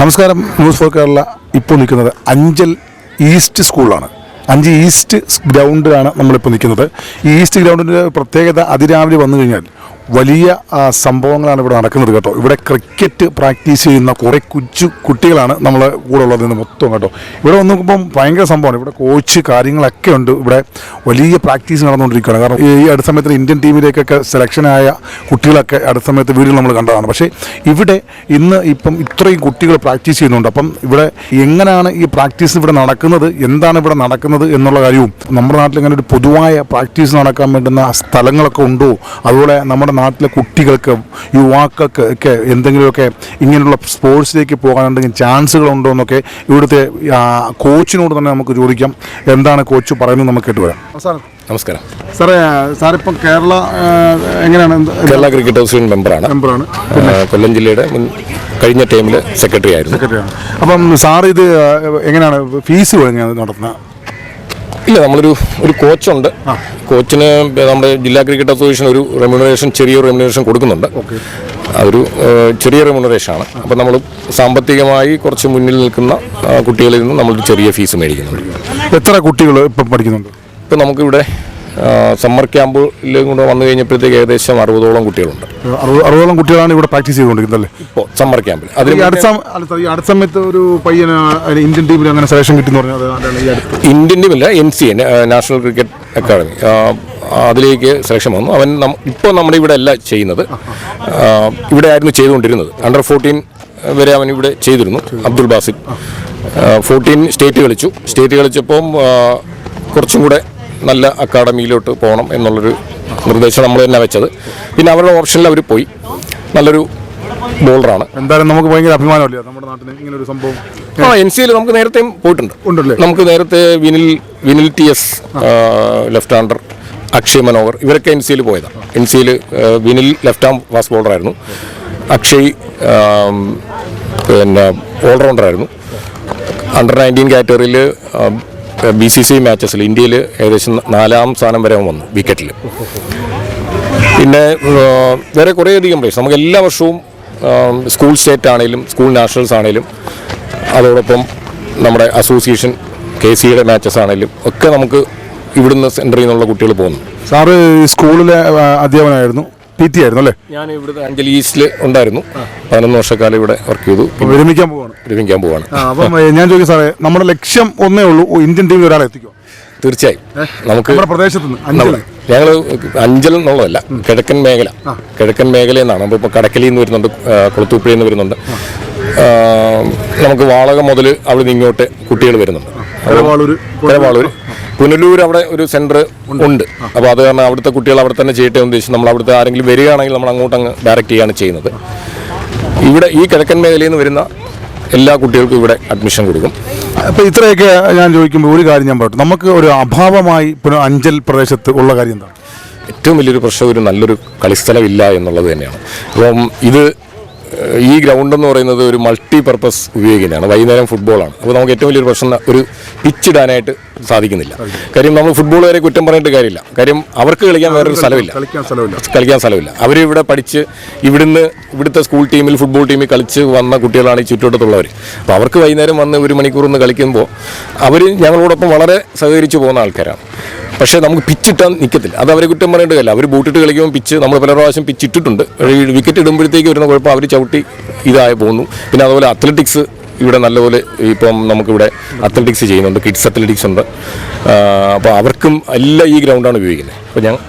നമസ്കാരം. News for Kerala. ഇപ്പോൾ നിൽക്കുന്നത് അഞ്ചൽ ഈസ്റ്റ് സ്കൂളാണ് അഞ്ച് ഈസ്റ്റ് ഗ്രൗണ്ടിലാണ് നമ്മളിപ്പോൾ നിൽക്കുന്നത്. ഈ ഈസ്റ്റ് ഗ്രൗണ്ടിന്റെ പ്രത്യേകത അതിരാവിലെ വന്നു കഴിഞ്ഞാൽ വലിയ സംഭവങ്ങളാണ് ഇവിടെ നടക്കുന്നത് കേട്ടോ. ഇവിടെ ക്രിക്കറ്റ് പ്രാക്ടീസ് ചെയ്യുന്ന കുറേ കൊച്ചു കുട്ടികളാണ് നമ്മൾ കൂടെ ഉള്ളത് ഇന്ന് മൊത്തം കേട്ടോ. ഇവിടെ വന്ന് നോക്കുമ്പം ഭയങ്കര സംഭവമാണ്. ഇവിടെ കോച്ച് കാര്യങ്ങളൊക്കെ ഉണ്ട്. ഇവിടെ വലിയ പ്രാക്ടീസ് നടന്നുകൊണ്ടിരിക്കുകയാണ്. കാരണം ഈ അടുത്ത സമയത്ത് ഇന്ത്യൻ ടീമിലേക്കൊക്കെ സെലക്ഷനായ കുട്ടികളൊക്കെ അടുത്ത സമയത്ത് വീഡിയോ നമ്മൾ കണ്ടതാണ്. പക്ഷേ ഇവിടെ ഇന്ന് ഇപ്പം ഇത്രയും കുട്ടികൾ പ്രാക്ടീസ് ചെയ്യുന്നുണ്ട്. അപ്പം ഇവിടെ എങ്ങനെയാണ് ഈ പ്രാക്ടീസ് ഇവിടെ നടക്കുന്നത്? എന്താണ് ഇവിടെ നടക്കുന്നത് എന്നുള്ള കാര്യവും നമ്മുടെ നാട്ടിൽ ഇങ്ങനെ ഒരു പൊതുവായ പ്രാക്ടീസ് നടക്കാൻ വേണ്ടുന്ന സ്ഥലങ്ങളൊക്കെ ഉണ്ടോ? അതുപോലെ നമ്മുടെ നാട്ടിലെ കുട്ടികൾക്ക് യുവാക്കൾക്ക് ഒക്കെ എന്തെങ്കിലുമൊക്കെ ഇങ്ങനെയുള്ള സ്പോർട്സിലേക്ക് പോകാനുണ്ടെങ്കിൽ ചാൻസുകൾ ഉണ്ടോ എന്നൊക്കെ ഇവിടുത്തെ കോച്ചിനോട് തന്നെ നമുക്ക് ചോദിക്കാം. എന്താണ് കോച്ച് പറയുന്നത് നമുക്ക് കേട്ട് വരാം. നമസ്കാരം. സാറേ സാറിപ്പം കേരള എങ്ങനെയാണ്? കേരള ക്രിക്കറ്റ് അസോസിയേഷൻ മെമ്പറാണ്. മെമ്പറാണ്. കൊല്ലം ജില്ലയുടെ മുൻ കഴിഞ്ഞ ടൈമിൽ സെക്രട്ടറി ആയിരുന്നു. സെക്രട്ടറിയാണ് അപ്പം സാർ ഇത് എങ്ങനെയാണ്? ഫീസ് എങ്ങനെയാണ് നടത്തുന്നത്? ഇല്ല നമ്മളൊരു ഒരു കോച്ചുണ്ട്. കോച്ചിന് നമ്മുടെ ജില്ലാ ക്രിക്കറ്റ് അസോസിയേഷൻ ഒരു റെമ്യൂണറേഷൻ ചെറിയ റെമ്യൂണറേഷൻ കൊടുക്കുന്നുണ്ട്. അതൊരു ചെറിയ റെമ്യൂണറേഷൻ ആണ്. അപ്പോൾ നമ്മൾ സാമ്പത്തികമായി കുറച്ച് മുന്നിൽ നിൽക്കുന്ന കുട്ടികളിൽ നിന്ന് നമ്മളൊരു ചെറിയ ഫീസ് മേടിക്കുന്നുണ്ട്. എത്ര കുട്ടികൾ ഇപ്പം പഠിക്കുന്നുണ്ട്? ഇപ്പം നമുക്കിവിടെ സമ്മർ ക്യാമ്പിലും കൂടെ വന്നു കഴിഞ്ഞപ്പോഴത്തേക്ക് ഏകദേശം അറുപതോളം കുട്ടികളുണ്ട്. അറുപത് അറുപതോളം കുട്ടികളാണ് ഇവിടെ പ്രാക്ടീസ് ചെയ്തുകൊണ്ടിരിക്കുന്നത് അല്ലേ? ഇപ്പോൾ സമ്മർ ക്യാമ്പിൽ അതിൽ അടുത്ത അടുത്ത- സമയത്ത് ഒരു പയ്യന് ഇന്ത്യൻ ടീമിൽ അങ്ങനെ സെലക്ഷൻ കിട്ടിയെന്ന് പറഞ്ഞാൽ Indian ടീമില്ല N C national cricket academy. അതിലേക്ക് സെലക്ഷൻ വന്നു. അവൻ ഇപ്പോൾ നമ്മുടെ ഇവിടെ അല്ല ചെയ്യുന്നത്. ഇവിടെ ആയിരുന്നു ചെയ്തുകൊണ്ടിരുന്നത്. അണ്ടർ ഫോർട്ടീൻ വരെ അവൻ ഇവിടെ ചെയ്തിരുന്നു അബ്ദുൾ ബാസിൽ. ഫോർട്ടീൻ സ്റ്റേറ്റ് കളിച്ചു. സ്റ്റേറ്റ് കളിച്ചപ്പം കുറച്ചും കൂടെ നല്ല അക്കാഡമിയിലോട്ട് പോകണം എന്നുള്ളൊരു നിർദ്ദേശം നമ്മൾ തന്നെ വെച്ചത്. പിന്നെ അവരുടെ ഓപ്ഷനിൽ അവർ പോയി. നല്ലൊരു ബോളറാണ്. എന്തായാലും നമുക്ക് ഭയങ്കര അഭിമാനമല്ലേ? നമ്മുടെ നാട്ടിൽ ഇങ്ങനെ ഒരു സംഭവം. ആ എൻ സിയിൽ നമുക്ക് നേരത്തെയും പോയിട്ടുണ്ട്. ഉണ്ടല്ലേ? നമുക്ക് നേരത്തെ Vinil Vinil T S left hander Akshay Manohar ഇവരൊക്കെ എൻ സിയിൽ പോയതാണ് എൻ സിയിൽ വിനിൽ ലെഫ്റ്റ് ആം ഫാസ്റ്റ് ബോളറായിരുന്നു. അക്ഷയ് പിന്നെ പിന്നെ ഓൾറൗണ്ടറായിരുന്നു. അണ്ടർ നയന്റീൻ കാറ്റഗറിയിൽ ബി സി സി മാച്ചസിൽ ഇന്ത്യയിൽ ഏകദേശം നാലാം സ്ഥാനം വരെ വന്നു വിക്കറ്റിൽ. പിന്നെ വേറെ കുറേയധികം പ്ലേസ് നമുക്ക് എല്ലാ വർഷവും സ്കൂൾ സ്റ്റേറ്റ് ആണെങ്കിലും സ്കൂൾ നാഷണൽസ് ആണെങ്കിലും അതോടൊപ്പം നമ്മുടെ അസോസിയേഷൻ കെ സിയുടെ മാച്ചസ് ആണെങ്കിലും ഒക്കെ നമുക്ക് ഇവിടുന്ന് സെന്ററിൽ നിന്നുള്ള കുട്ടികൾ പോകുന്നു. സാറ് സ്കൂളിലെ അധ്യാപനായിരുന്നു പി ടി ആയിരുന്നു അല്ലേ? ഞാൻ ഇവിടുത്തെ അഞ്ചൽ ഈസ്റ്റിൽ ഉണ്ടായിരുന്നു പതിനൊന്ന് വർഷക്കാലം ഇവിടെ വർക്ക് ചെയ്തു. വിരമിക്കാൻ പോവാണ്. വിരമിക്കാൻ പോവാണ്. അപ്പം ഞാൻ ചോദിക്കും സാറേ നമ്മുടെ ലക്ഷ്യം ഒന്നേ ഉള്ളൂ ഇന്ത്യൻ ടീമിൽ ഒരാളെ എത്തിക്കും തീർച്ചയായും. നമുക്ക് നമ്മുടെ പ്രദേശത്ത് നിന്ന് അഞ്ചൽ. ഞങ്ങൾ അഞ്ചൽ എന്നുള്ളതല്ല കിഴക്കൻ മേഖല. കിഴക്കൻ മേഖലയിൽ നിന്നാണ്. അപ്പോൾ ഇപ്പോൾ കടക്കലിൽ നിന്ന് വരുന്നുണ്ട് കൊളുത്തൂപ്പുഴയിൽ നിന്ന് വരുന്നുണ്ട്. നമുക്ക് വാളക മുതൽ അവിടെ നിന്ന് ഇങ്ങോട്ട് കുട്ടികൾ വരുന്നുണ്ട്. പെരവാളൂർ പുനലൂർ അവിടെ ഒരു സെന്റർ ഉണ്ട്. അപ്പോൾ അത് കാരണം അവിടുത്തെ കുട്ടികൾ അവിടെ തന്നെ ചെയ്യട്ടെ ഉദ്ദേശിച്ച് നമ്മൾ അവിടുത്തെ ആരെങ്കിലും വരികയാണെങ്കിൽ നമ്മൾ അങ്ങോട്ട് അങ്ങ് ഡയറക്റ്റ് ചെയ്യാണ് ചെയ്യുന്നത്. ഇവിടെ ഈ കിഴക്കൻ മേഖലയിൽ നിന്ന് വരുന്ന എല്ലാ കുട്ടികൾക്കും ഇവിടെ അഡ്മിഷൻ കൊടുക്കും. അപ്പോൾ ഇത്രയൊക്കെ ഞാൻ ചോദിക്കുമ്പോൾ ഒരു കാര്യം ഞാൻ പറയട്ടെ. നമുക്ക് ഒരു അഭാവമായി അഞ്ചൽ പ്രദേശത്ത് ഉള്ള കാര്യം എന്താണ്? ഏറ്റവും വലിയൊരു പ്രശ്നം ഒരു നല്ലൊരു കളിസ്ഥലമില്ല എന്നുള്ളത് തന്നെയാണ്. അപ്പം ഇത് ഈ ഗ്രൗണ്ട് എന്ന് പറയുന്നത് ഒരു മൾട്ടി പർപ്പസ് ഉപയോഗിക്കുന്നതാണ്. വൈകുന്നേരം ഫുട്ബോളാണ് അപ്പോൾ നമുക്ക് ഏറ്റവും വലിയൊരു പ്രശ്നം ഒരു പിച്ച് ഇടാനായിട്ട് സാധിക്കുന്നില്ല. കാര്യം നമ്മൾ ഫുട്ബോൾ വരെ കുറ്റം പറഞ്ഞിട്ട് കാര്യമില്ല. കാര്യം അവർക്ക് കളിക്കാൻ വേറൊരു സ്ഥലമില്ല. കളിക്കാൻ സ്ഥലമില്ല. ഇവിടെ പഠിച്ച് ഇവിടുന്ന് ഇവിടുത്തെ സ്കൂൾ ടീമിൽ ഫുട്ബോൾ ടീമിൽ കളിച്ച് വന്ന കുട്ടികളാണ് ഈ ചുറ്റുവട്ടത്തുള്ളവർ അപ്പോൾ അവർക്ക് വൈകുന്നേരം വന്ന് ഒരു മണിക്കൂർ ഒന്ന് കളിക്കുമ്പോൾ അവർ ഞങ്ങളോടൊപ്പം വളരെ സഹകരിച്ച് പോകുന്ന ആൾക്കാരാണ്. പക്ഷേ നമുക്ക് പിച്ചിട്ടാൻ നിൽക്കത്തില്ല അത് അവരെ കുറ്റം പറയേണ്ട കാര്യമില്ല. അവർ ബൂട്ടിട്ട് കളിക്കുമ്പോൾ പിച്ച് നമ്മൾ പല പ്രാവശ്യം പിച്ച് ഇട്ടിട്ടുണ്ട് ഈ വിക്കറ്റ് ഇടുമ്പോഴത്തേക്ക് വരുന്ന കുഴപ്പം അവർ ചവിട്ടി ഇതായി പോകുന്നു. പിന്നെ അതുപോലെ അത്ലറ്റിക്സ് ഇവിടെ നല്ലപോലെ ഇപ്പം നമുക്കിവിടെ അത്ലറ്റിക്സ് ചെയ്യുന്നുണ്ട് കിഡ്സ് അത്ലറ്റിക്സ് ഉണ്ട്. അപ്പോൾ അവർക്കും എല്ലാം ഈ ഗ്രൗണ്ടാണ് ഉപയോഗിക്കുന്നത്. അപ്പോൾ ഞങ്ങൾ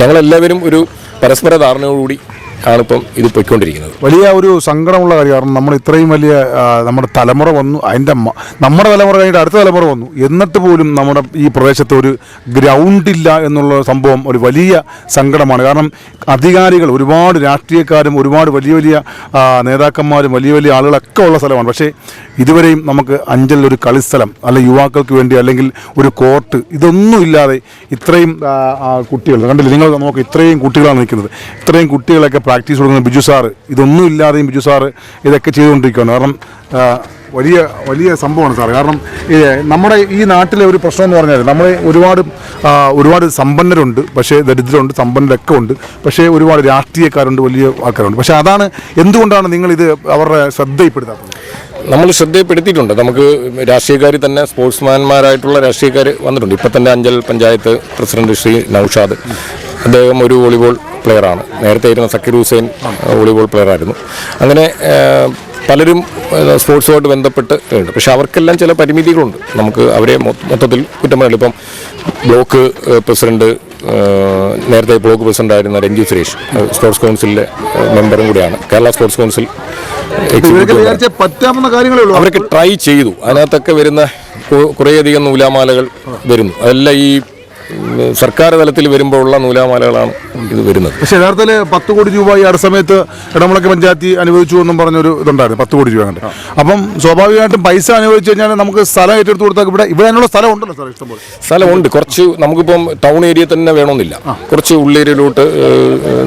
ഞങ്ങളെല്ലാവരും ഒരു പരസ്പര ധാരണയോടുകൂടി ആണിപ്പം ഇത് പൊയ്ക്കൊണ്ടിരിക്കുന്നത്. വലിയ ഒരു സങ്കടമുള്ള കാര്യം കാരണം നമ്മൾ ഇത്രയും വലിയ നമ്മുടെ തലമുറ വന്നു അതിന്റെ നമ്മുടെ തലമുറ കഴിഞ്ഞിട്ട് അടുത്ത തലമുറ വന്നു. എന്നിട്ട് പോലും നമ്മുടെ ഈ പ്രദേശത്ത് ഒരു ഗ്രൗണ്ട് ഇല്ല എന്നുള്ള സംഭവം ഒരു വലിയ സങ്കടമാണ്. കാരണം അധികാരികൾ ഒരുപാട് രാഷ്ട്രീയക്കാരും ഒരുപാട് വലിയ വലിയ നേതാക്കന്മാരും വലിയ വലിയ ആളുകളൊക്കെ ഉള്ള സ്ഥലമാണ്. പക്ഷേ ഇതുവരെയും നമുക്ക് അഞ്ചലിൽ ഒരു കളിസ്ഥലം അല്ല യുവാക്കൾക്ക് വേണ്ടി അല്ലെങ്കിൽ ഒരു കോർട്ട് ഇതൊന്നും ഇല്ലാതെ ഇത്രയും കുട്ടികൾ കണ്ടില്ല? നിങ്ങൾ നോക്ക് ഇത്രയും കുട്ടികളാണ് നിൽക്കുന്നത്. ഇത്രയും കുട്ടികളൊക്കെ പ്രാക്ടീസ് കൊടുക്കുന്ന ബിജു സാറ് ഇതൊന്നും ഇല്ലാതെയും ബിജു സാറ് ഇതൊക്കെ ചെയ്തുകൊണ്ടിരിക്കുകയാണ്. കാരണം വലിയ വലിയ സംഭവമാണ് സാർ കാരണം നമ്മുടെ ഈ നാട്ടിലെ ഒരു പ്രശ്നം എന്ന് പറഞ്ഞാൽ നമ്മൾ ഒരുപാട് ഒരുപാട് സമ്പന്നരുണ്ട്. പക്ഷേ ദരിദ്രമുണ്ട് സമ്പന്നരൊക്കെ ഉണ്ട്. പക്ഷേ ഒരുപാട് രാഷ്ട്രീയക്കാരുണ്ട് വലിയ ആൾക്കാരുണ്ട്. പക്ഷേ അതാണ് എന്തുകൊണ്ടാണ് നിങ്ങളിത് അവരുടെ ശ്രദ്ധയിൽപ്പെടുത്താത്തത്? നമ്മൾ ശ്രദ്ധയിൽപ്പെടുത്തിയിട്ടുണ്ട്. നമുക്ക് രാഷ്ട്രീയക്കാർ തന്നെ സ്പോർട്സ്മാൻമാരായിട്ടുള്ള രാഷ്ട്രീയക്കാർ വന്നിട്ടുണ്ട്. ഇപ്പം തന്നെ അഞ്ചൽ പഞ്ചായത്ത് പ്രസിഡന്റ് ശ്രീ നൌഷാദ്. അദ്ദേഹം ഒരു വോളിബോൾ പ്ലെയറാണ് നേരത്തെ ഇരുന്ന സക്കീർ ഹുസൈൻ വോളിബോൾ പ്ലെയറായിരുന്നു അങ്ങനെ പലരും സ്പോർട്സുമായിട്ട് ബന്ധപ്പെട്ട് ഉണ്ട് പക്ഷെ അവർക്കെല്ലാം ചില പരിമിതികളുണ്ട്. നമുക്ക് അവരെ മൊത്തത്തിൽ കുറ്റം പറയാം ഇപ്പം ബ്ലോക്ക് പ്രസിഡന്റ് നേരത്തെ ബ്ലോക്ക് പ്രസിഡന്റ് ആയിരുന്ന രഞ്ജി സുരേഷ് സ്പോർട്സ് കൗൺസിലിലെ മെമ്പറും കൂടിയാണ്. കേരള സ്പോർട്സ് കൗൺസിൽ അവരൊക്കെ ട്രൈ ചെയ്തു. അതിനകത്തൊക്കെ വരുന്ന കുറേയധികം നൂലാമാലകൾ വരുന്നു. അതെല്ലാം ഈ സർക്കാർ തലത്തിൽ വരുമ്പോഴുള്ള നൂലാമാലകളാണ് ഇത് വരുന്നത്. പക്ഷെ യഥാർത്ഥത്തിൽ പത്ത് കോടി രൂപ ഈ അടുത്ത സമയത്ത് ഇടമുളക്ക് പഞ്ചായത്ത് അനുവദിച്ചു എന്നും പറഞ്ഞൊരു ഇതുണ്ടായിരുന്നു. പത്ത് കോടി രൂപ കണ്ട്. അപ്പം സ്വാഭാവികമായിട്ടും പൈസ അനുവദിച്ചു കഴിഞ്ഞാൽ നമുക്ക് സ്ഥലം ഏറ്റെടുത്ത് കൊടുത്താൽ ഇവിടെ ഇവിടെ അതിനുള്ള സ്ഥലം ഉണ്ടല്ലോ സാർ ഇഷ്ടംപോലെ. സ്ഥലമുണ്ട്. കുറച്ച് നമുക്കിപ്പം ടൗൺ ഏരിയ തന്നെ വേണമെന്നില്ല. കുറച്ച് ഉള്ളേരിയയിലോട്ട്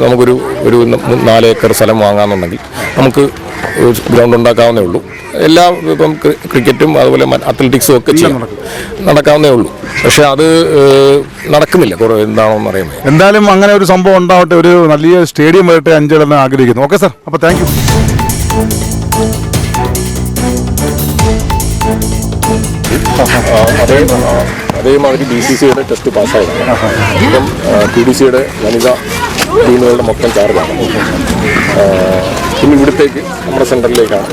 നമുക്കൊരു ഒരു നാലേക്കർ നാല് ഏക്കർ സ്ഥലം വാങ്ങാമെന്നുണ്ടെങ്കിൽ നമുക്ക് ഗ്രൗണ്ട് ഉണ്ടാക്കാവുന്നേ ഉള്ളൂ. എല്ലാ ഇപ്പം ക്രിക്കറ്റും അതുപോലെ അത്ലറ്റിക്സും ഒക്കെ ചെയ്യാം. നടക്കാവുന്നേ ഉള്ളൂ. പക്ഷെ അത് നടക്കുന്നില്ല. കുറേ എന്താണെന്ന് അറിയാൻ വയ്യ. എന്തായാലും അങ്ങനെ ഒരു സംഭവം ഉണ്ടാവട്ടെ. ഒരു നല്ല സ്റ്റേഡിയം വരട്ടെ അഞ്ചലെന്ന് ആഗ്രഹിക്കുന്നു. Okay sir. അപ്പോൾ താങ്ക് യു. അതേ അതേമാതിരി ബി സി സിയുടെ ടെസ്റ്റ് പാസ്സായതാണ് ഇപ്പം പി ഡി സിയുടെ വനിതാ ടീമുകളുടെ മൊത്തം ചാർജാണ്. പിന്നെ ഇവിടത്തേക്ക് നമ്മുടെ സെന്ററിലേക്കാണ്